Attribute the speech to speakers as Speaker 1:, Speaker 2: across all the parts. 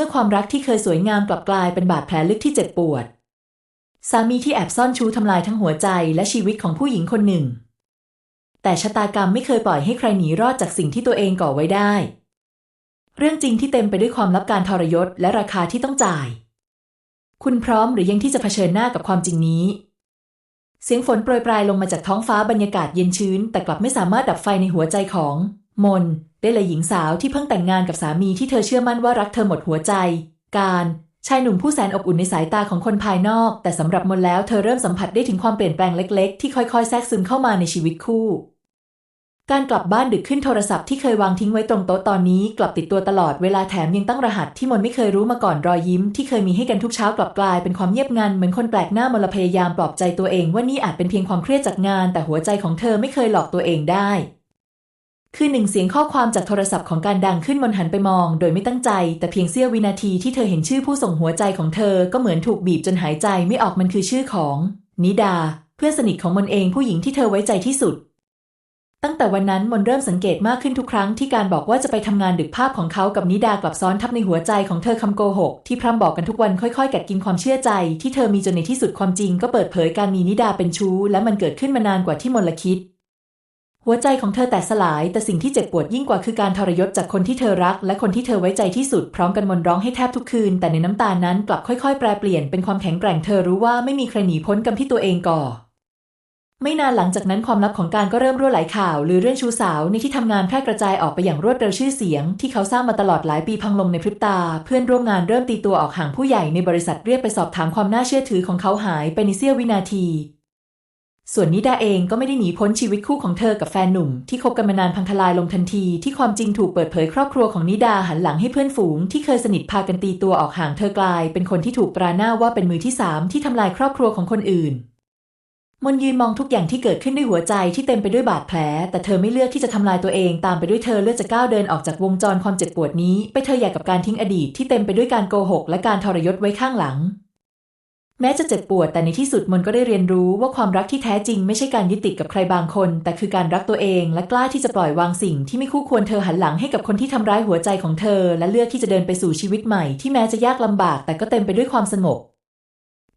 Speaker 1: มื่อความรักที่เคยสวยงามกลับกลายเป็นบาดแผลลึกที่เจ็บปวด สามีที่แอบซ่อนชู้ทำลายทั้งหัวใจและชีวิตของผู้หญิงคนหนึ่ง แต่ชะตากรรมไม่เคยปล่อยให้ใครหนีรอดจากสิ่งที่ตัวเองก่อไว้ได้ เรื่องจริงที่เต็มไปด้วยความลับการทรยศและราคาที่ต้องจ่าย คุณพร้อมหรือยังที่จะเผชิญหน้ากับความจริงนี้ เสียงฝนโปรยปลายลงมาจากท้องฟ้าบรรยากาศเย็นชื้น แต่กลับไม่สามารถดับไฟในหัวใจของ มนได้เลยหญิงสาวที่เพิ่งแต่งงานกับสามีที่เธอเชื่อมั่นว่ารักเธอหมดหัวใจ การชายหนุ่มผู้แสนอบอุ่นในสายตาของคนภายนอก แต่สำหรับมนแล้วเธอเริ่มสัมผัสได้ถึงความเปลี่ยนแปลงเล็กๆ ที่ค่อยๆ แทรกซึมเข้ามาในชีวิตคู่ การกลับบ้านดึกขึ้นโทรศัพท์ที่เคยวางทิ้งไว้ตรงโต๊ะตอนนี้ กลับติดตัวตลอดเวลาแถมยังตั้งรหัสที่มนไม่เคยรู้มาก่อนรอยยิ้ม ที่เคยมีให้กันทุกเช้ากลับกลายเป็นความเงียบงันเหมือนคนแปลกหน้ามนพยายามปลอบใจตัวเองว่านี่อาจเป็นเพียงความเครียดจากงาน แต่หัวใจของเธอไม่เคยหลอกตัวเองได้ คือหนึ่งเสียงข้อความจากโทรศัพท์ของการดังขึ้นมนหันไปมอง โดยไม่ตั้งใจ แต่เพียงเสี้ยววินาทีที่เธอเห็นชื่อผู้ส่งหัวใจของเธอก็เหมือนถูกบีบจนหายใจไม่ออกมันคือชื่อของ นิดา เพื่อนสนิทของมนเองผู้หญิงที่เธอไว้ใจที่สุด ตั้งแต่วันนั้นมนเริ่มสังเกตมากขึ้นทุกครั้งที่การบอกว่าจะไปทำงานดึกภาพของเขากับนิดากลับซ้อนทับในหัวใจของเธอคำโกหกที่พร่ำบอกกันทุกวันค่อยๆ กัดกินความเชื่อใจ ที่เธอมีจนในที่สุดความจริง ก็เปิดเผยการมีนิดาเป็นชู้และมันเกิดขึ้นมานานกว่าที่มนละคิด หัวใจของเธอแตกสลาย แต่สิ่งที่เจ็บปวดยิ่งกว่าคือการทรยศจากคนที่เธอรัก และคนที่เธอไว้ใจที่สุด พร้อมกันมนร้องให้แทบทุกคืน แต่ในน้ำตานั้นกลับค่อยๆ แปรเปลี่ยนเป็นความแข็งแกร่งเธอรู้ว่าไม่มีใครหนีพ้นกรรมที่ตัวเองก่อ ไม่นานหลังจากนั้นความลับของการก็เริ่มรั่วไหลข่าวหรือเรื่องชู้สาวในที่ทำงานแพร่กระจายออกไปอย่างรวดเร็วชื่อเสียง ที่เขาสร้างมาตลอดหลายปีพังลงในพริบตา เพื่อนร่วมงานเริ่มตีตัวออกห่างผู้ใหญ่ในบริษัทเรียกไปสอบถามความน่าเชื่อถือของเขาหายไปในเสี้ยววินาที ส่วนนิดาเองก็ไม่ได้หนีพ้นชีวิตคู่ของเธอกับแฟนหนุ่ม ที่คบกันมานานพังทลายลงทันที ที่ความจริงถูกเปิดเผยครอบครัวของนิดาหันหลังให้เพื่อนฝูง ที่เคยสนิทพากันตีตัวออกห่างเธอกลาย เป็นคนที่ถูกตราหน้าว่าเป็นมือที่สามที่ทำลายครอบครัวของคนอื่น มนยืนมองทุกอย่างที่เกิดขึ้นด้วยหัวใจที่เต็มไปด้วยบาดแผล แต่เธอไม่เลือกที่จะทำลายตัวเองตามไปด้วยเธอเลือกจะก้าวเดินออกจากวงจรความเจ็บปวดนี้ ไปเธออยากกับการทิ้งอดีตที่เต็มไปด้วยการโกหก และการทรยศไว้ข้างหลัง แม้จะเจ็บปวดแต่ในที่สุดมนก็ได้เรียนรู้ว่าความรักที่แท้จริงไม่ใช่การยึดติดกับใครบางคน แต่คือการรักตัวเองและกล้าที่จะปล่อยวางสิ่งที่ไม่คู่ควรเธอหันหลังให้กับคนที่ทำร้ายหัวใจของเธอ และเลือกที่จะเดินไปสู่ชีวิตใหม่ที่แม้จะยากลำบากแต่ก็เต็มไปด้วยความสงบ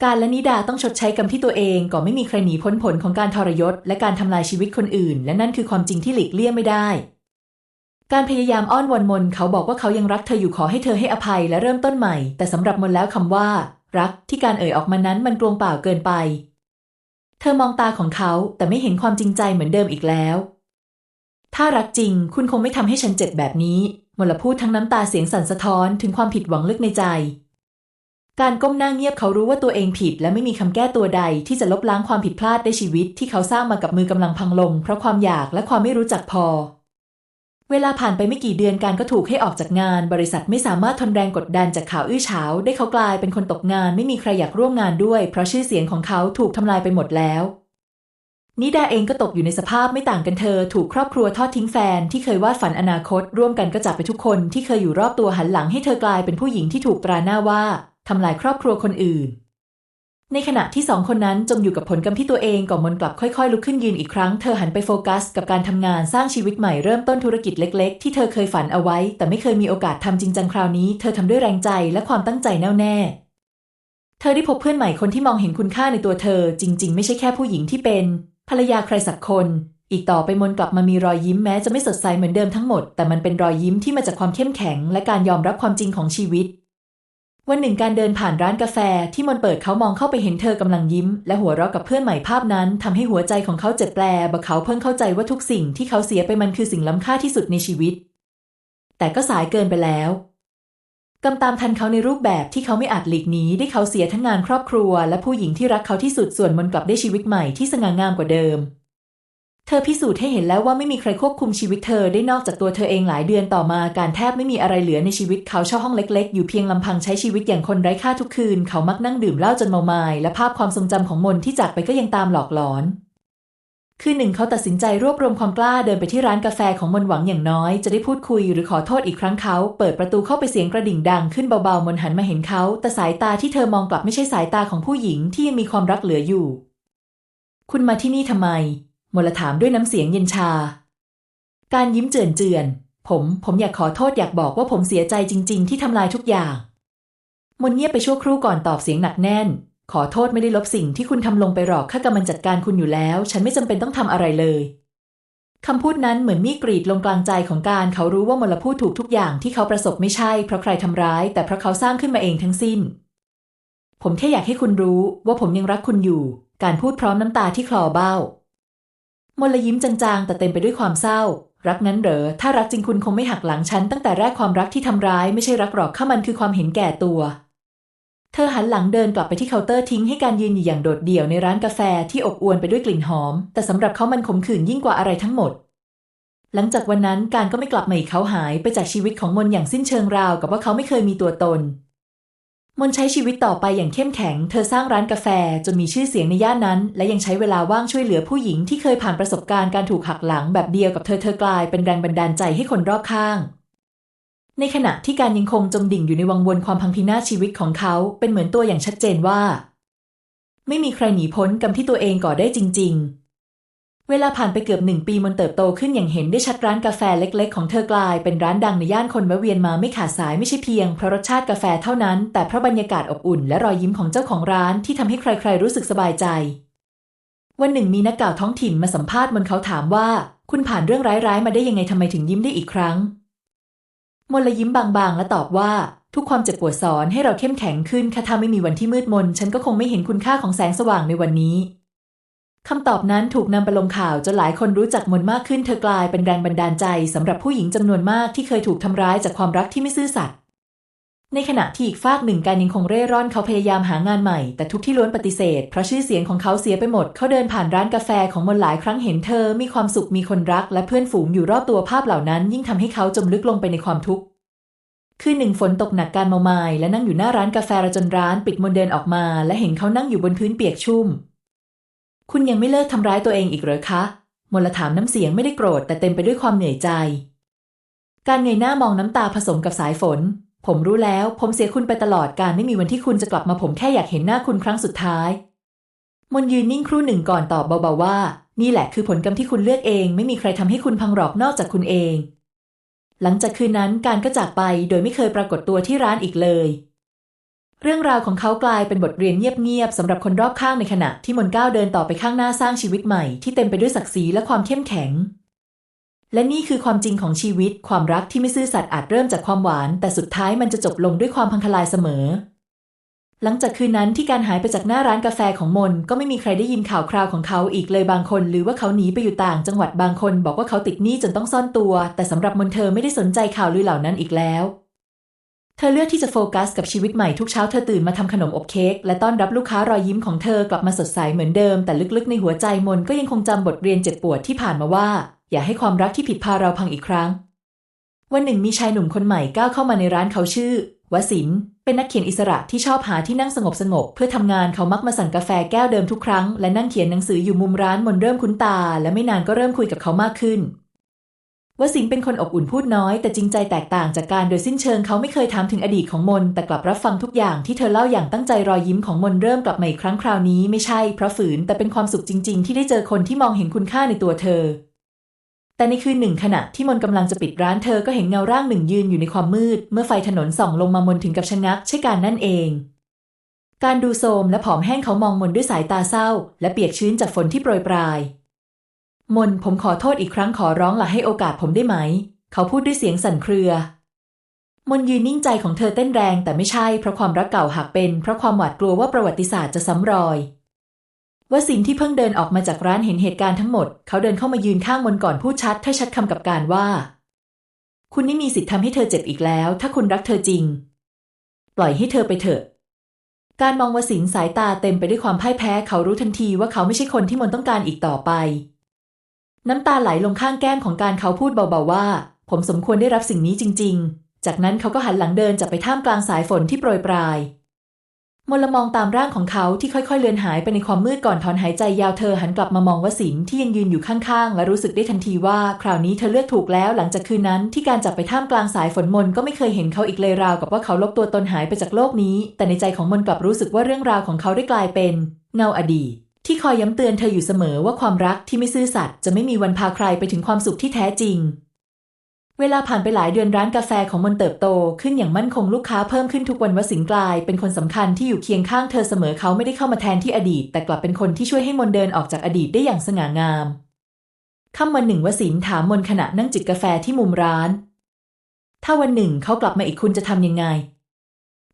Speaker 1: การและนิดาต้องชดใช้กรรมที่ตัวเองก็ไม่มีใครหนีพ้นผลของการทรยศ และการทำลายชีวิตคนอื่น และนั่นคือความจริงที่หลีกเลี่ยงไม่ได้ การพยายามอ้อนวอนมนเขาบอกว่าเขายังรักเธออยู่ขอให้เธอให้อภัยและเริ่มต้นใหม่ แต่สำหรับมนแล้วคำว่า รักที่การเอ่ยออกมานั้นมันกลวงเปล่าเกินไป เธอมองตาของเขาแต่ไม่เห็นความจริงใจเหมือนเดิมอีกแล้ว ถ้ารักจริงคุณคงไม่ทำให้ฉันเจ็บแบบนี้มลพูดทั้งน้ำตาเสียงสั่นสะท้อนถึงความผิดหวังลึกในใจ การก้มหน้าเงียบเขารู้ว่าตัวเองผิด และไม่มีคำแก้ตัวใดที่จะลบล้างความผิดพลาดในชีวิตที่เขาสร้างมากับมือกำลังพังลง เพราะความอยากและความไม่รู้จักพอ เวลาผ่านไปไม่กี่เดือนการก็ถูกให้ออกจากงาน บริษัทไม่สามารถทนแรงกดดันจากข่าวอื้อฉาวได้เขากลายเป็นคนตกงานไม่มีใครอยากร่วมงานด้วย เพราะชื่อเสียงของเขาถูกทำลายไปหมดแล้วนิดาเองก็ตกอยู่ในสภาพไม่ต่างกันเธอ ถูกครอบครัวทอดทิ้งแฟนที่เคยวาดฝันอนาคต ร่วมกันก็จากไปทุกคนที่เคยอยู่รอบตัวหันหลังให้เธอกลายเป็นผู้หญิงที่ถูกตราหน้าว่าทำลายครอบครัวคนอื่น ในขณะที่สองคนนั้นจมอยู่กับผลกรรมที่ตัวเองก่อนมนกลับค่อยๆ ลุกขึ้นยืนอีกครั้ง เธอหันไปโฟกัส กับการทำงานสร้างชีวิตใหม่เริ่มต้นธุรกิจเล็กๆ ที่เธอเคยฝันเอาไว้ แต่ไม่เคยมีโอกาสทำจริงจังคราวนี้ เธอทำด้วยแรงใจและความตั้งใจแน่วแน่ เธอได้พบเพื่อนใหม่คนที่มองเห็นคุณค่าในตัวเธอ จริง ๆ ไม่ใช่แค่ผู้หญิงที่เป็น ภรรยาใครสักคน อีกต่อไปมนกลับมามีรอยยิ้มแม้จะไม่สดใสเหมือนเดิมทั้งหมด แต่มันเป็นรอยยิ้มที่มาจากความเข้มแข็ง และการยอมรับความจริงของชีวิต วันหนึ่งการเดินผ่านร้านกาแฟที่มนเปิดเขามองเข้าไปเห็นเธอกำลังยิ้ม และหัวเราะกับเพื่อนใหม่ภาพนั้นทำให้หัวใจของเขาเจ็บแปลบะเขาเพิ่งเข้าใจว่าทุกสิ่งที่เขาเสียไปมันคือสิ่งล้ำค่าที่สุดในชีวิต แต่ก็สายเกินไปแล้วกำตามทันเขาในรูปแบบที่เขาไม่อาจหลีกหนีได้เขาเสียทั้งงานครอบครัว และผู้หญิงที่รักเขาที่สุดส่วนมนกลับได้ชีวิตใหม่ที่สง่างามกว่าเดิม เธอพิสูจน์ให้เห็นแล้วว่าไม่มีใครควบคุมชีวิตเธอได้นอกจากตัวเธอเองหลายเดือนต่อมาการแทบไม่มีอะไรเหลือในชีวิตเขาเช่าห้องเล็กๆ อยู่เพียงลำพังใช้ชีวิตอย่างคนไร้ค่าทุกคืน เขามักนั่งดื่มเหล้าจนเมามายและภาพความทรงจำของมนที่จากไปก็ยังตามหลอกหลอนคืนหนึ่งเขาตัดสินใจรวบรวมความกล้าเดินไปที่ร้านกาแฟของมนหวังอย่างน้อย จะได้พูดคุยหรือขอโทษอีกครั้งเขา เปิดประตูเข้าไปเสียงกระดิ่งดังขึ้นเบาๆมนหันมาเห็นเขา แต่สายตาที่เธอมองกลับไม่ใช่สายตาของผู้หญิงที่ยังมีความรักเหลืออยู่ คุณมาที่นี่ทำไม มลถามด้วยน้ำเสียงเย็นชา การยิ้มเจือนเจือน ผม ผมอยากขอโทษอยากบอกว่าผมเสียใจจริง ๆ ที่ทำลายทุกอย่าง มนเงียบไปชั่วครู่ก่อนตอบเสียงหนักแน่น ขอโทษไม่ได้ลบสิ่งที่คุณทำลงไปหรอกข้ากำลังจัดการคุณอยู่แล้ว ฉันไม่จำเป็นต้องทำอะไรเลยคำพูดนั้นเหมือนมีกรีดลงกลางใจของการเขารู้ว่ามลพูดถูกทุกอย่างที่เขาประสบไม่ใช่เพราะใครทำร้าย แต่เพราะเขาสร้างขึ้นมาเองทั้งสิ้น ผมแค่อยากให้คุณรู้ว่าผมยังรักคุณอยู่ การพูดพร้อมน้ำตาที่คลอเบ้า มลยิ้มจางๆ แต่เต็มไปด้วยความเศร้า รักนั้นเหรอ ถ้ารักจริงคุณคงไม่หักหลังฉันตั้งแต่แรกความรักที่ทำร้ายไม่ใช่รักหรอกข้ามันคือความเห็นแก่ตัว เธอหันหลังเดินกลับไปที่เคาน์เตอร์ทิ้งให้การยืนอยู่อย่างโดดเดี่ยวในร้านกาแฟที่อบอวลไปด้วยกลิ่นหอม แต่สำหรับเขามันขมขื่นยิ่งกว่าอะไรทั้งหมด หลังจากวันนั้นการก็ไม่กลับมาอีกเขาหายไปจากชีวิตของมนอย่างสิ้นเชิงราวกับว่าเขาไม่เคยมีตัวตน มนใช้ชีวิตต่อไปอย่างเข้มแข็ง เธอสร้างร้านกาแฟจนมีชื่อเสียงในย่านนั้น และยังใช้เวลาว่างช่วยเหลือผู้หญิงที่เคยผ่านประสบการณ์การถูกหักหลังแบบเดียวกับเธอเธอกลายเป็นแรงบันดาลใจให้คนรอบข้าง ในขณะที่การยังคงจมดิ่งอยู่ในวังวนความพังพินาศชีวิตของเขาเป็นเหมือนตัวอย่างชัดเจนว่า ไม่มีใครหนีพ้นกรรมที่ตัวเองก่อได้จริง ๆ เวลาผ่านไปเกือบหนึ่งปีมันเติบโตขึ้นอย่างเห็นได้ชัดร้านกาแฟเล็ก ๆ ของเธอกลายเป็นร้านดังในย่านคนแวะเวียนมาไม่ขาดสายไม่ใช่เพียงเพราะรสชาติกาแฟเท่านั้น แต่เพราะบรรยากาศอบอุ่นและรอยยิ้มของเจ้าของร้านที่ทำให้ใคร ๆ รู้สึกสบายใจ วันหนึ่งมีนักข่าวท้องถิ่นมาสัมภาษณ์มนเขาถามว่า คุณผ่านเรื่องร้ายๆมาได้ยังไงทำไมถึงยิ้มได้อีกครั้งมนละยิ้มบางๆ และตอบว่า ทุกความเจ็บปวดสอนให้เราเข้มแข็งขึ้นค่ะถ้าไม่มีวันที่มืดมน ฉันก็คงไม่เห็นคุณค่าของแสงสว่างในวันนี้ คำตอบนั้นถูกนำไปลงข่าวจนหลายคนรู้จักมนมากขึ้นเธอกลายเป็นแรงบันดาลใจสำหรับผู้หญิงจำนวนมากที่เคยถูกทำร้ายจากความรักที่ไม่ซื่อสัตย์ในขณะที่อีกฝากหนึ่งการยังคงเร่ร่อนเขาพยายามหางานใหม่ แต่ทุกที่ล้วนปฏิเสธ เพราะชื่อเสียงของเขาเสียไปหมด เขาเดินผ่านร้านกาแฟของมนหลายครั้งเห็นเธอ มีความสุขมีคนรัก และเพื่อนฝูงอยู่รอบตัวภาพเหล่านั้น ยิ่งทำให้เขาจมลึกลงไปในความทุกข์คืนหนึ่งฝนตกหนักการเมาไม้และนั่งอยู่หน้าร้านกาแฟระจนร้าน ปิดมนเดินออกมา และเห็นเขานั่งอยู่บนพื้นเปียกชุ่ม คุณยังไม่เลิกทำร้ายตัวเองอีกเหรอคะ มลถามน้ำเสียงไม่ได้โกรธแต่เต็มไปด้วยความเหนื่อยใจ การเงยหน้ามองน้ำตาผสมกับสายฝน ผมรู้แล้ว ผมเสียคุณไปตลอดการไม่มีวันที่คุณจะกลับมาผมแค่อยากเห็นหน้าคุณครั้งสุดท้าย มนยืนนิ่งครู่หนึ่งก่อนตอบเบาๆว่า นี่แหละคือผลกรรมที่คุณเลือกเอง ไม่มีใครทำให้คุณพังหรอกนอกจากคุณเอง หลังจากคืนนั้นการก็จากไปโดยไม่เคยปรากฏตัวที่ร้านอีกเลย เรื่องราวของเขากลายเป็นบทเรียนเงียบๆสำหรับคนรอบข้างในขณะที่มนก้าวเดินต่อไปข้างหน้าสร้างชีวิตใหม่ที่เต็มไปด้วยศักดิ์ศรีและความเข้มแข็ง และนี่คือความจริงของชีวิต ความรักที่ไม่ซื่อสัตย์อาจเริ่มจากความหวาน แต่สุดท้ายมันจะจบลงด้วยความพังทลายเสมอ หลังจากคืนนั้นที่การหายไปจากหน้าร้านกาแฟของมนก็ไม่มีใครได้ยินข่าวคราวของเขาอีกเลยบางคน หรือว่าเขาหนีไปอยู่ต่าง จังหวัดบางคน บอกว่าเขาติดหนี้จนต้องซ่อนตัว แต่สำหรับมนเธอไม่ได้สนใจข่าวลือเหล่านั้นอีกแล้ว ธอเลือกที่จะโฟกัสกับชีวิตใหม่ทุกเช้าเธอตื่นมาทำขนมอบเค้กและต้อนรับลูกค้ารอยยิ้มของเธอกลับมาสดใสเหมือนเดิม แต่ลึกๆในหัวใจมนก็ยังคงจำบทเรียนเจ็บปวดที่ผ่านมาว่า อย่าให้ความรักที่ผิดพาเราพังอีกครั้ง วันหนึ่งมีชายหนุ่มคนใหม่ก้าวเข้ามาในร้านเขาชื่อวสิน เป็นนักเขียนอิสระที่ชอบหาที่นั่งสงบสงบเพื่อทำงานเขามักมาสั่งกาแฟแก้วเดิมทุกครั้ง และนั่งเขียนหนังสืออยู่มุมร้านมนเริ่มคุ้นตา และไม่นานก็เริ่มคุยกับเขามากขึ้น วสินเป็นคนอบอุ่นพูดน้อย แต่จริงใจแตกต่างจากการโดยสิ้นเชิงเขาไม่เคยถามถึงอดีตของมน แต่กลับรับฟังทุกอย่างที่เธอเล่าอย่างตั้งใจรอยยิ้มของมนเริ่มกลับมาอีกครั้งคราวนี้ไม่ใช่เพราะฝืน แต่เป็นความสุขจริง ๆ ที่ได้เจอคนที่มองเห็นคุณค่าในตัวเธอ แต่ในคืนหนึ่งขณะที่มนกำลังจะปิดร้านเธอก็เห็นเงาร่างหนึ่งยืนอยู่ในความมืด เมื่อไฟถนนส่องลงมามนถึงกับชะงักใช่การนั่นเองการดูโทรมและผอมแห้งเขามองมนด้วยสายตาเศร้า และเปียกชื้นจากฝนที่โปรยปลาย มนผมขอโทษอีกครั้งขอร้องละให้โอกาสผมได้ไหม เขาพูดด้วยเสียงสั่นเครือ มนยืนนิ่งใจของเธอเต้นแรง แต่ไม่ใช่เพราะความรักเก่าหักเป็น เพราะความหวาดกลัวว่าประวัติศาสตร์จะซ้ำรอยวสินที่เพิ่งเดินออกมาจากร้านเห็นเหตุการณ์ทั้งหมด เขาเดินเข้ามายืนข้างมนก่อนพูดชัดถ้อยชัดคำกับการว่า คุณไม่มีสิทธิ์ทำให้เธอเจ็บอีกแล้ว ถ้าคุณรักเธอจริง ปล่อยให้เธอไปเถอะ การมองวสินสายตาเต็มไปด้วยความพ่ายแพ้ เขารู้ทันทีว่าเขาไม่ใช่คนที่มนต้องการอีกต่อไป น้ำตาไหลลงข้างแก้มของการเขาพูดเบาๆว่า ผมสมควรได้รับสิ่งนี้จริง ๆ จากนั้นเขาก็หันหลังเดินจากไปท่ามกลางสายฝนที่โปรยปลายมลมองตามร่างของเขาที่ค่อยๆ เลือนหายไปในความมืดก่อนถอนหายใจยาวเธอหันกลับมามองวสินที่ยังยืนอยู่ข้างๆ และรู้สึกได้ทันทีว่า คราวนี้เธอเลือกถูกแล้วหลังจากคืนนั้นที่การจับไปท่ามกลางสายฝนมนก็ไม่เคยเห็นเขาอีกเลยราวกับว่าเขาลบตัวตนหายไปจากโลกนี้ แต่ในใจของมนกลับรู้สึกว่าเรื่องราวของเขาได้กลายเป็นเงาอดีต ที่คอยย้ำเตือนเธออยู่เสมอว่าความรักที่ไม่ซื่อสัตย์จะไม่มีวันพาใครไปถึงความสุขที่แท้จริง เวลาผ่านไปหลายเดือนร้านกาแฟของมนเติบโตขึ้นอย่างมั่นคงลูกค้าเพิ่มขึ้นทุกวันวสิงกลาย เป็นคนสำคัญที่อยู่เคียงข้างเธอเสมอเขาไม่ได้เข้ามาแทนที่อดีต แต่กลับเป็นคนที่ช่วยให้มนเดินออกจากอดีตได้อย่างสง่างามค่ำวันหนึ่งวสินถามมนขณะนั่งจิบกาแฟที่มุมร้าน ถ้าวันหนึ่งเขากลับมาอีกคุณจะทำยังไง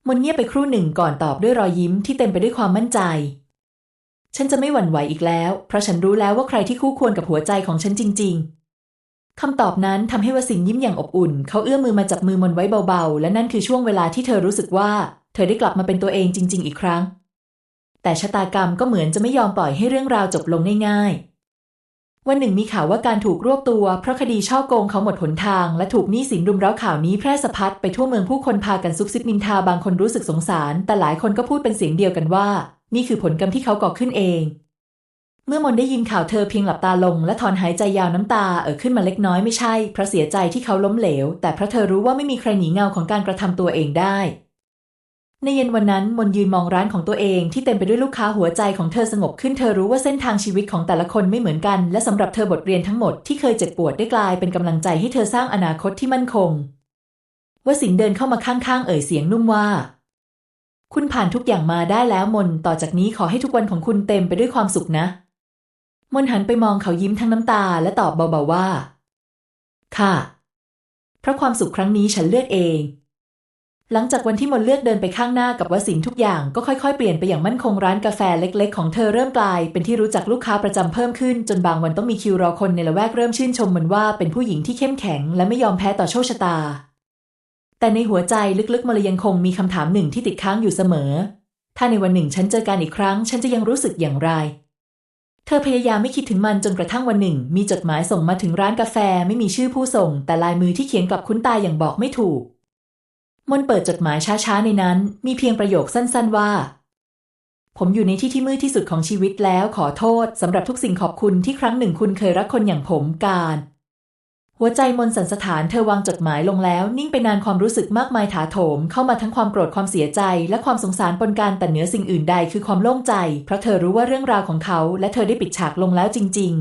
Speaker 1: มนเงียบไปครู่หนึ่งก่อนตอบด้วยรอยยิ้มที่เต็มไปด้วยความมั่นใจ ฉันจะไม่หวั่นไหวอีกแล้ว เพราะฉันรู้แล้วว่าใครที่คู่ควรกับหัวใจของฉันจริง ๆคำตอบนั้นทำให้วสินยิ้มอย่างอบอุ่น เขาเอื้อมมือมาจับมือมนไว้เบาๆ และนั่นคือช่วงเวลาที่เธอรู้สึกว่า เธอได้กลับมาเป็นตัวเองจริง ๆ อีกครั้ง แต่ชะตากรรมก็เหมือนจะไม่ยอมปล่อยให้เรื่องราวจบลงง่ายๆ วันหนึ่งมีข่าวว่าการถูกรวบตัว เพราะคดีช่อโกงเขาหมดหนทาง และถูกหนี้สินรุมเร้าข่าวนี้แพร่สะพัดไปทั่วเมืองผู้คนพากันซุบซิบนินทาบางคนรู้สึกสงสาร แต่หลายคนก็พูดเป็นเสียงเดียวกันว่า นี่คือผลกรรมที่เขาก่อขึ้นเอง เมื่อมนได้ยินข่าวเธอเพียงหลับตาลง และถอนหายใจยาวน้ำตาเอ่อขึ้นมาเล็กน้อยไม่ใช่เพราะเสียใจที่เขาล้มเหลว แต่เพราะเธอรู้ว่าไม่มีใครหนีเงาของการกระทำตัวเองได้ในเย็นวันนั้นมนยืนมองร้านของตัวเองที่เต็มไปด้วยลูกค้าหัวใจของเธอสงบขึ้นเธอรู้ว่าเส้นทางชีวิตของแต่ละคนไม่เหมือนกัน และสำหรับเธอบทเรียนทั้งหมดที่เคยเจ็บปวดได้กลายเป็นกำลังใจให้เธอสร้างอนาคตที่มั่นคงวสินเดินเข้ามาข้างๆ เอ่ยเสียงนุ่มว่า คุณผ่านทุกอย่างมาได้แล้วมนต่อจากนี้ขอให้ทุกวันของคุณเต็มไปด้วยความสุขนะ มนหันไปมองเขายิ้มทั้งน้ำตาและตอบเบาๆว่า ค่ะ เพราะความสุขครั้งนี้ฉันเลือกเอง หลังจากวันที่มนเลือกเดินไปข้างหน้ากับวสินทุกอย่างก็ค่อยๆ เปลี่ยนไปอย่างมั่นคงร้านกาแฟเล็ก ๆ ของเธอเริ่มกลาย เป็นที่รู้จักลูกค้าประจำเพิ่มขึ้น จนบางวันต้องมีคิวรอคนในละแวกเริ่มชื่นชมมันว่าเป็นผู้หญิงที่เข้มแข็ง และไม่ยอมแพ้ต่อโชคชะตา แต่ในหัวใจลึกๆมันเลยยังคงมีคำถามหนึ่งที่ติดค้างอยู่เสมอ ถ้าในวันหนึ่งฉันเจอกันอีกครั้ง ฉันจะยังรู้สึกอย่างไร เธอพยายามไม่คิดถึงมันจนกระทั่งวันหนึ่ง มีจดหมายส่งมาถึงร้านกาแฟไม่มีชื่อผู้ส่ง แต่ลายมือที่เขียนกลับคุ้นตาอย่างบอกไม่ถูก มนเปิดจดหมายช้าๆในนั้น มีเพียงประโยคสั้น ๆ ว่า ผมอยู่ในที่ที่มืดที่สุดของชีวิตแล้วขอโทษสำหรับทุกสิ่งขอบคุณที่ครั้งหนึ่งคุณเคยรักคนอย่างผมการ หัวใจมนสันสถานเธอวางจดหมายลงแล้ว นิ่งไปนานความรู้สึกมากมายถาโถม เข้ามาทั้งความโกรธความเสียใจ และความสงสารปนกันแต่เหนือสิ่งอื่นใดคือความโล่งใจ เพราะเธอรู้ว่าเรื่องราวของเขา และเธอได้ปิดฉากลงแล้วจริง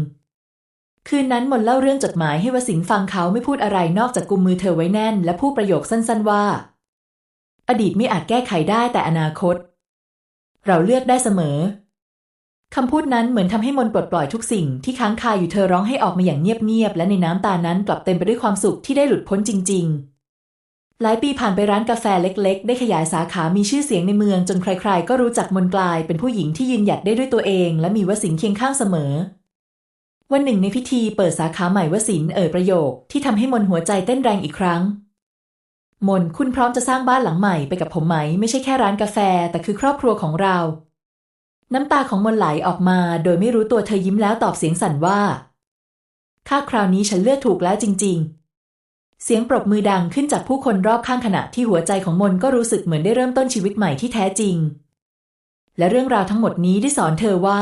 Speaker 1: ๆ คืนนั้นมนเล่าเรื่องจดหมายให้วสินฟังเขาไม่พูดอะไรนอกจากกุมมือเธอไว้แน่น และพูดประโยคสั้นๆว่า อดีตไม่อาจแก้ไขได้แต่อนาคต เราเลือกได้เสมอ คำพูดนั้นเหมือนทำให้มนปลดปล่อยทุกสิ่งที่ค้างคาอยู่เธอร้องให้ออกมาอย่างเงียบๆและในน้ำตานั้นกลับเต็มไปด้วยความสุขที่ได้หลุดพ้นจริง ๆหลายปีผ่านไปร้านกาแฟเล็ก ๆ ได้ขยายสาขามีชื่อเสียงในเมืองจนใคร ๆ ก็รู้จักมนกลายเป็นผู้หญิงที่ยืนหยัดได้ด้วยตัวเอง และมีวสินเคียงข้างเสมอ วันหนึ่งในพิธีเปิดสาขาใหม่วสินเอ่ยประโยค ที่ทำให้มนหัวใจเต้นแรงอีกครั้ง มนคุณพร้อมจะสร้างบ้านหลังใหม่ไปกับผมไหม ไม่ใช่แค่ร้านกาแฟ แต่คือครอบครัวของเรา น้ำตาของมนไหลออกมา โดยไม่รู้ตัวเธอยิ้มแล้วตอบเสียงสั่นว่าข้าคราวนี้ฉันเลือกถูกแล้วจริง ๆ เสียงปรบมือดังขึ้นจากผู้คนรอบข้างขณะที่หัวใจของมนก็รู้สึกเหมือนได้เริ่มต้นชีวิตใหม่ที่แท้จริง และเรื่องราวทั้งหมดนี้ได้สอนเธอว่า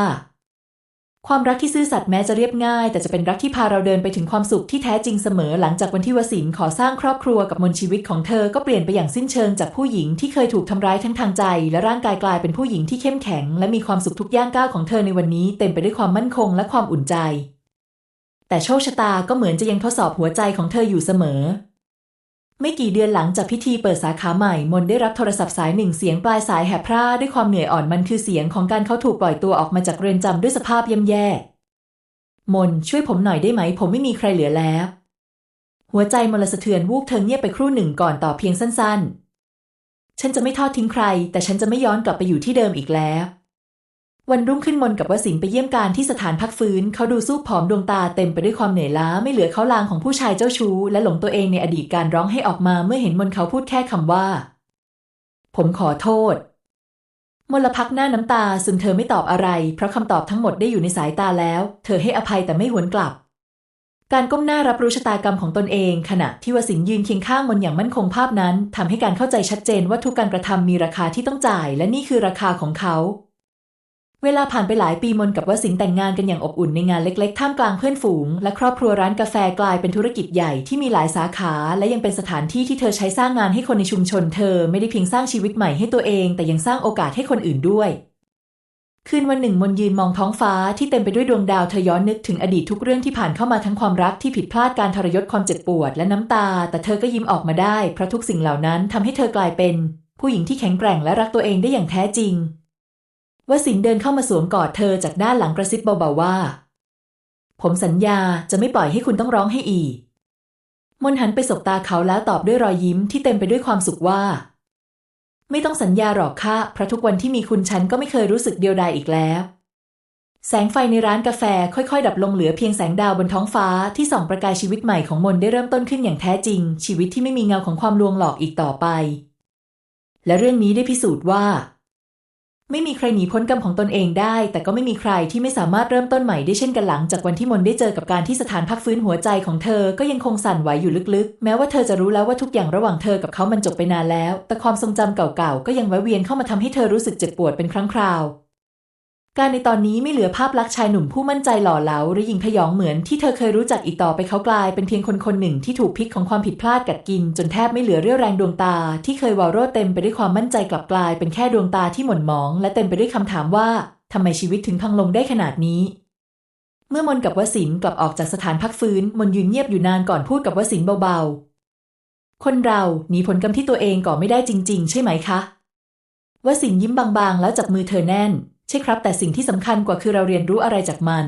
Speaker 1: ความรักที่ซื่อสัตย์แม้จะเรียบง่าย แต่จะเป็นรักที่พาเราเดินไปถึงความสุขที่แท้จริงเสมอ หลังจากวันที่วสินขอสร้างครอบครัวกับมนชีวิตของเธอก็เปลี่ยนไปอย่างสิ้นเชิงจากผู้หญิงที่เคยถูกทำร้ายทั้งทางใจ และร่างกายกลายเป็นผู้หญิงที่เข้มแข็ง และมีความสุขทุกย่างก้าวของเธอในวันนี้เต็มไปด้วยความมั่นคงและความอุ่นใจ แต่โชคชะตาก็เหมือนจะยังทดสอบหัวใจของเธออยู่เสมอ ไม่กี่เดือนหลังจากพิธีเปิดสาขาใหม่ มนได้รับโทรศัพท์สายหนึ่งเสียงปลายสายแหบพร่าด้วยความเหนื่อยอ่อนมันคือเสียงของการเขาถูกปล่อยตัวออกมาจากเรือนจำด้วยสภาพย่ำแย่ มนช่วยผมหน่อยได้ไหม ผมไม่มีใครเหลือแล้ว หัวใจมลสะเทือนวูบเธอเงียบไปครู่หนึ่งก่อนตอบเพียงสั้น ๆ ฉันจะไม่ทอดทิ้งใคร แต่ฉันจะไม่ย้อนกลับไปอยู่ที่เดิมอีกแล้ว วันรุ่งขึ้นมนกับวสินไปเยี่ยมการที่สถานพักฟื้น เขาดูสู้ผอมดวงตาเต็มไปด้วยความเหนื่อยล้าไม่เหลือเขาลางของผู้ชายเจ้าชู้ และหลงตัวเองในอดีตการร้องให้ออกมาเมื่อเห็นมนเขาพูดแค่คำว่า ผมขอโทษ มลพักหน้าน้ำตาซึ่งเธอไม่ตอบอะไร เพราะคำตอบทั้งหมดได้อยู่ในสายตาแล้ว เธอให้อภัยแต่ไม่หวนกลับ การก้มหน้ารับรู้ชะตากรรมของตนเอง ขณะที่วสินยืนเคียงข้างมนอย่างมั่นคงภาพนั้นทำให้การเข้าใจชัดเจนว่าทุกการกระทำมีราคาที่ต้องจ่าย และนี่คือราคาของเขา เวลาผ่านไปหลายปีมนกับวสินแต่งงานกันอย่างอบอุ่นในงานเล็กๆ ท่ามกลางเพื่อนฝูง และครอบครัวร้านกาแฟกลายเป็นธุรกิจใหญ่ที่มีหลายสาขา และยังเป็นสถานที่ที่เธอใช้สร้างงานให้คนในชุมชนเธอไม่ได้เพียงสร้างชีวิตใหม่ให้ตัวเอง แต่ยังสร้างโอกาสให้คนอื่นด้วย คืนวันหนึ่งมนยืนมองท้องฟ้าที่เต็มไปด้วยดวงดาวเธอย้อนนึกถึงอดีตทุกเรื่องที่ผ่านเข้ามาทั้งความรักที่ผิดพลาดการทรยศความเจ็บปวด และน้ำตา แต่เธอก็ยิ้มออกมาได้เพราะทุกสิ่งเหล่านั้นทำให้เธอกลายเป็น ผู้หญิงที่แข็งแกร่งและรักตัวเองได้อย่างแท้จริง วสินเดินเข้ามาสวมกอดเธอจากด้านหลังกระซิบเบาๆว่า ผมสัญญาจะไม่ปล่อยให้คุณต้องร้องให้อีก มนหันไปสบตาเขาแล้วตอบด้วยรอยยิ้มที่เต็มไปด้วยความสุขว่า ไม่ต้องสัญญาหรอกค่ะเพราะทุกวันที่มีคุณฉันก็ไม่เคยรู้สึกเดียวดายอีกแล้ว แสงไฟในร้านกาแฟค่อยๆ ดับลงเหลือเพียงแสงดาวบนท้องฟ้าที่ส่องประกายชีวิตใหม่ของมนได้เริ่มต้นขึ้นอย่างแท้จริง ชีวิตที่ไม่มีเงาของความลวงหลอกอีกต่อไป และเรื่องนี้ได้พิสูจน์ว่า ไม่มีใครหนีพ้นกรรมของตนเองได้ แต่ก็ไม่มีใครที่ไม่สามารถเริ่มต้นใหม่ได้เช่นกันหลังจากวันที่มนได้เจอกับการที่สถานพักฟื้นหัวใจของเธอก็ยังคงสั่นไหวอยู่ลึกๆ แม้ว่าเธอจะรู้แล้วว่าทุกอย่างระหว่างเธอกับเขามันจบไปนานแล้ว แต่ความทรงจำเก่าๆก็ยังแวะเวียนเข้ามาทำให้เธอรู้สึกเจ็บปวดเป็นครั้งคราว การในตอนนี้ไม่เหลือภาพลักษณ์ชายหนุ่มผู้มั่นใจหล่อเหลาหรือหญิงพยองเหมือนที่เธอเคยรู้จักอีกต่อไปเขากลายเป็นเพียงคนคนหนึ่งที่ถูกพิษของความผิดพลาดกัดกิน จนแทบไม่เหลือเรี่ยวแรงดวงตา ที่เคยวาวโรดเต็มไปด้วยความมั่นใจกลับกลายเป็นแค่ดวงตาที่หม่นหมอง และเต็มไปด้วยคำถามว่าทำไมชีวิตถึงพังลงได้ขนาดนี้ เมื่อมนกับวสินกลับออกจากสถานพักฟื้นมนยืนเงียบอยู่นานก่อนพูดกับวสินเบาๆ คนเราหนีผลกรรมที่ตัวเองก่อไม่ได้จริง ๆ ใช่ไหมคะวสินยิ้มบางๆ แล้วจับมือเธอแน่น ใช่ครับ แต่สิ่งที่สำคัญกว่าคือเราเรียนรู้อะไรจากมัน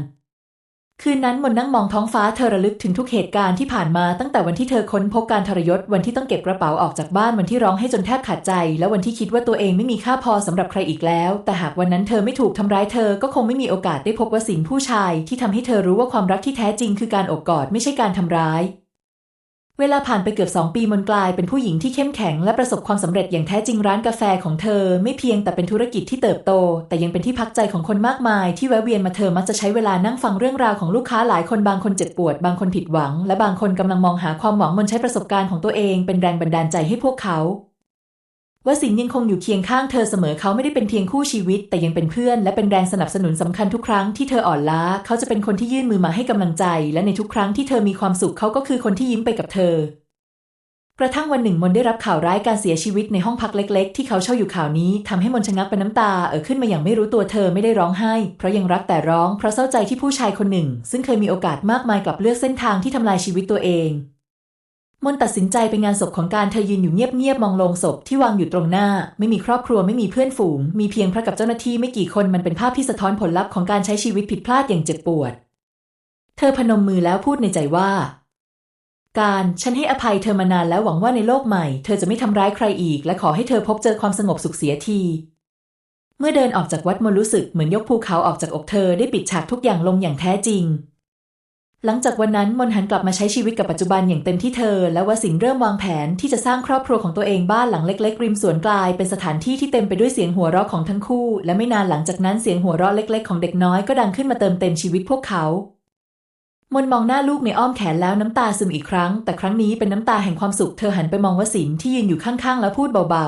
Speaker 1: คืนนั้นมนนั่งมองท้องฟ้าเธอระลึกถึงทุกเหตุการณ์ที่ผ่านมาตั้งแต่วันที่เธอค้นพบการทรยศวันที่ต้องเก็บกระเป๋าออกจากบ้านวันที่ร้องให้จนแทบขาดใจ และวันที่คิดว่าตัวเองไม่มีค่าพอสำหรับใครอีกแล้ว แต่หากวันนั้นเธอไม่ถูกทำร้ายเธอก็คงไม่มีโอกาสได้พบวสินผู้ชาย ที่ทำให้เธอรู้ว่าความรักที่แท้จริง คือการอบกอดไม่ใช่การทำร้าย เวลาผ่านไปเกือบสองปีมนกลายเป็นผู้หญิงที่เข้มแข็งและประสบความสำเร็จอย่างแท้จริงร้านกาแฟของเธอ ไม่เพียงแต่เป็นธุรกิจที่เติบโต แต่ยังเป็นที่พักใจของคนมากมายที่แวะเวียนมาเธอมักจะใช้เวลานั่งฟังเรื่องราวของลูกค้าหลายคนบางคนเจ็บปวด บางคนผิดหวัง และบางคนกำลังมองหาความหวังมนใช้ประสบการณ์ของตัวเองเป็นแรงบันดาลใจให้พวกเขา วสินยังคงอยู่เคียงข้างเธอเสมอเขาไม่ได้เป็นเพียงคู่ชีวิต แต่ยังเป็นเพื่อน และเป็นแรงสนับสนุนสำคัญทุกครั้งที่เธออ่อนล้า เขาจะเป็นคนที่ยื่นมือมาให้กำลังใจ และในทุกครั้งที่เธอมีความสุขเขาก็คือคนที่ยิ้มไปกับเธอ กระทั่งวันหนึ่งมนได้รับข่าวร้ายการเสียชีวิตในห้องพักเล็ก ๆ ที่เขาเช่าอยู่ข่าวนี้ทำให้มนชะงักเป็นน้ำตาเอ่อขึ้นมาอย่างไม่รู้ตัวเธอไม่ได้ร้องไห้ เพราะยังรักแต่ร้องเพราะเศร้าใจที่ผู้ชายคนหนึ่ง ซึ่งเคยมีโอกาสมากมายกลับเลือกเส้นทางที่ทำลายชีวิตตัวเอง มนตัดสินใจไปงานศพของการเธอยืนอยู่เงียบๆมองลงศพที่วางอยู่ตรงหน้า ไม่มีครอบครัวไม่มีเพื่อนฝูง มีเพียงพระกับเจ้าหน้าที่ไม่กี่คนมันเป็นภาพที่สะท้อนผลลัพธ์ของการใช้ชีวิตผิดพลาดอย่างเจ็บปวด เธอพนมมือแล้วพูดในใจว่า การฉันให้อภัยเธอมานานแล้วหวังว่าในโลกใหม่ เธอจะไม่ทำร้ายใครอีก และขอให้เธอพบเจอความสงบสุขเสียทีเมื่อเดินออกจากวัดมนรู้สึกเหมือนยกภูเขาออกจากอกเธอได้ปิดฉากทุกอย่างลงอย่างแท้จริง หลังจากวันนั้นมนหันกลับมาใช้ชีวิตกับปัจจุบันอย่างเต็มที่เธอ และวสินเริ่มวางแผนที่จะสร้างครอบครัวของตัวเองบ้านหลังเล็กๆริมสวนกลายเป็นสถานที่ที่เต็มไปด้วยเสียงหัวเราะของทั้งคู่ และไม่นานหลังจากนั้นเสียงหัวเราะเล็ก ๆ ของเด็กน้อยก็ดังขึ้นมาเติมเต็มชีวิตพวกเขามนมองหน้าลูกในอ้อมแขนแล้วน้ำตาซึมอีกครั้ง แต่ครั้งนี้เป็นน้ำตาแห่งความสุขเธอหันไปมองวสินที่ยืนอยู่ข้างๆ แล้วพูดเบา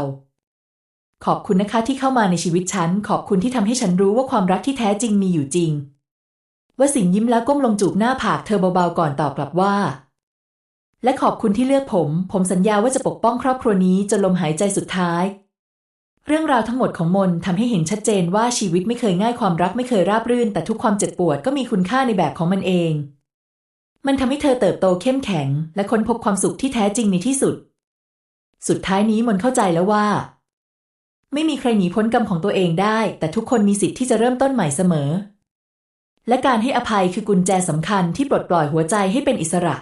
Speaker 1: ๆ ขอบคุณนะคะที่เข้ามาในชีวิตฉัน ขอบคุณที่ทำให้ฉันรู้ว่าความรักที่แท้จริงมีอยู่จริง วสินยิ้มแล้วก้มลงจูบหน้าผากเธอเบาๆก่อนตอบกลับว่า และขอบคุณที่เลือกผม ผมสัญญาว่าจะปกป้องครอบครัวนี้จนลมหายใจสุดท้าย เรื่องราวทั้งหมดของมนทำให้เห็นชัดเจนว่าชีวิตไม่เคยง่ายความรักไม่เคยราบรื่น แต่ทุกความเจ็บปวดก็มีคุณค่าในแบบของมันเอง มันทำให้เธอเติบโตเข้มแข็ง และค้นพบความสุขที่แท้จริงในที่สุด สุดท้ายนี้มนเข้าใจแล้วว่า ไม่มีใครหนีพ้นกรรมของตัวเองได้ แต่ทุกคนมีสิทธิ์ที่จะเริ่มต้นใหม่เสมอ และการให้อภัยคือกุญแจสำคัญที่ปลดปล่อยหัวใจให้เป็นอิสระ